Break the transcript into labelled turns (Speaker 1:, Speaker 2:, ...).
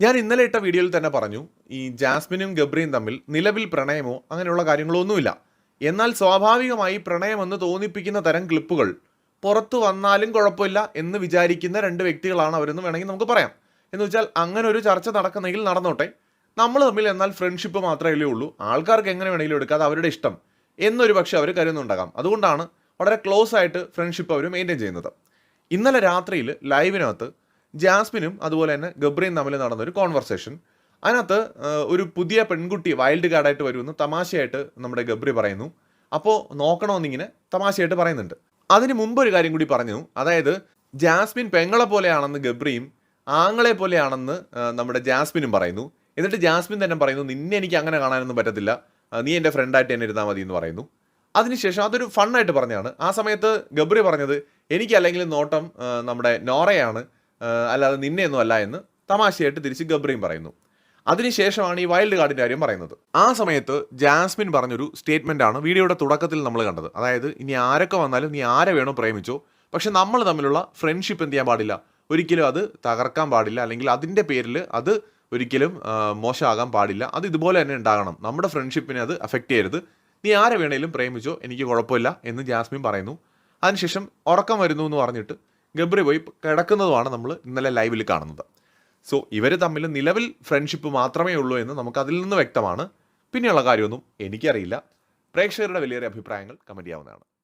Speaker 1: ഞാൻ ഇന്നലെ ഇട്ട വീഡിയോയിൽ തന്നെ പറഞ്ഞു ഈ ജാസ്മിനും ഗബ്രിയും തമ്മിൽ നിലവിൽ പ്രണയമോ അങ്ങനെയുള്ള കാര്യങ്ങളോ ഒന്നുമില്ല എന്നാൽ സ്വാഭാവികമായി പ്രണയമെന്ന് തോന്നിപ്പിക്കുന്ന തരം ക്ലിപ്പുകൾ പുറത്തു വന്നാലും കുഴപ്പമില്ല എന്ന് വിചാരിക്കുന്ന രണ്ട് വ്യക്തികളാണ് അവരെന്ന് വേണമെങ്കിൽ നമുക്ക് പറയാം. എന്ന് വെച്ചാൽ അങ്ങനെ ഒരു ചർച്ച നടക്കുന്നെങ്കിൽ നടന്നോട്ടെ. നമ്മൾ തമ്മിൽ എന്നാൽ ഫ്രണ്ട്ഷിപ്പ് മാത്രമേ ഉള്ളൂ. ആൾക്കാർക്ക് എങ്ങനെ വേണമെങ്കിലും എടുക്കാതെ അവരുടെ ഇഷ്ടം എന്നൊരു പക്ഷേ അവർ കരുതുന്നുണ്ടാകാം. അതുകൊണ്ടാണ് വളരെ ക്ലോസ് ആയിട്ട് ഫ്രണ്ട്ഷിപ്പ് അവർ മെയിന്റെയിൻ ചെയ്യുന്നത്. ഇന്നലെ രാത്രിയിൽ ലൈവിനകത്ത് ജാസ്മിനും അതുപോലെ തന്നെ ഗബ്രിയും തമ്മിൽ നടന്നൊരു കോൺവെർസേഷൻ അതിനകത്ത് ഒരു പുതിയ പെൺകുട്ടി വൈൽഡ് കാർഡായിട്ട് വരുമെന്ന് തമാശയായിട്ട് നമ്മുടെ ഗബ്രി പറയുന്നു. അപ്പോൾ നോക്കണമെന്നിങ്ങനെ തമാശയായിട്ട് പറയുന്നുണ്ട്. അതിന് മുമ്പ് ഒരു കാര്യം കൂടി പറഞ്ഞു. അതായത് ജാസ്മിൻ പെങ്ങളെ പോലെയാണെന്ന് ഗബ്രിയും ആങ്ങളെ പോലെയാണെന്ന് നമ്മുടെ ജാസ്മിനും പറയുന്നു. എന്നിട്ട് ജാസ്മിൻ തന്നെ പറയുന്നു നിന്നെ എനിക്ക് അങ്ങനെ കാണാനൊന്നും പറ്റത്തില്ല. നീ എന്റെ ഫ്രണ്ടായിട്ട് തന്നെ ഇരുന്നാൽ മതി എന്ന് പറയുന്നു. അതിനുശേഷം അതൊരു ഫണ്ണായിട്ട് പറഞ്ഞതാണ്. ആ സമയത്ത് ഗബ്രി പറഞ്ഞത് എനിക്ക് അല്ലെങ്കിൽ നോട്ടം നമ്മുടെ നോറയാണ്. അല്ലാതെ നിന്നെയൊന്നും അല്ല എന്ന് തമാശയായിട്ട് തിരിച്ച് ഗബ്രിയും പറയുന്നു. അതിനുശേഷമാണ് ഈ വൈൽഡ് കാർഡിന്റെ കാര്യം പറയുന്നത്. ആ സമയത്ത് ജാസ്മിൻ പറഞ്ഞൊരു സ്റ്റേറ്റ്മെന്റ് ആണ് വീഡിയോയുടെ തുടക്കത്തിൽ നമ്മൾ കണ്ടത്. അതായത് ഇനി ആരൊക്കെ വന്നാലും നീ ആരെ വേണോ പ്രേമിച്ചോ? പക്ഷെ നമ്മൾ തമ്മിലുള്ള ഫ്രണ്ട്ഷിപ്പ് എന്ത് ചെയ്യാൻ പാടില്ല? ഒരിക്കലും അത് തകർക്കാൻ പാടില്ല. അല്ലെങ്കിൽ അതിന്റെ പേരിൽ അത് ഒരിക്കലും മോശമാകാൻ പാടില്ല. അത് ഇതുപോലെ തന്നെ ഉണ്ടാകണം. നമ്മുടെ ഫ്രണ്ട്ഷിപ്പിനെ അത് അഫക്റ്റ് ചെയ്യരുത്. നീ ആരെ വേണേലും പ്രേമിച്ചോ? എനിക്ക് കുഴപ്പമില്ല എന്ന് ജാസ്മിൻ പറയുന്നു. അതിനുശേഷം ഉറക്കം വരുന്നു എന്ന് പറഞ്ഞിട്ട് ഗബ്രി പോയി കിടക്കുന്നതുമാണ് നമ്മൾ ഇന്നലെ ലൈവിൽ കാണുന്നത്. സോ ഇവർ തമ്മിൽ നിലവിൽ ഫ്രണ്ട്ഷിപ്പ് മാത്രമേ ഉള്ളൂ എന്ന് നമുക്ക് അതിൽ നിന്ന് വ്യക്തമാണ്. പിന്നെയുള്ള കാര്യമൊന്നും എനിക്കറിയില്ല. പ്രേക്ഷകരുടെ വലിയൊരു അഭിപ്രായങ്ങൾ കമന്റ് ചെയ്യാവുന്നതാണ്.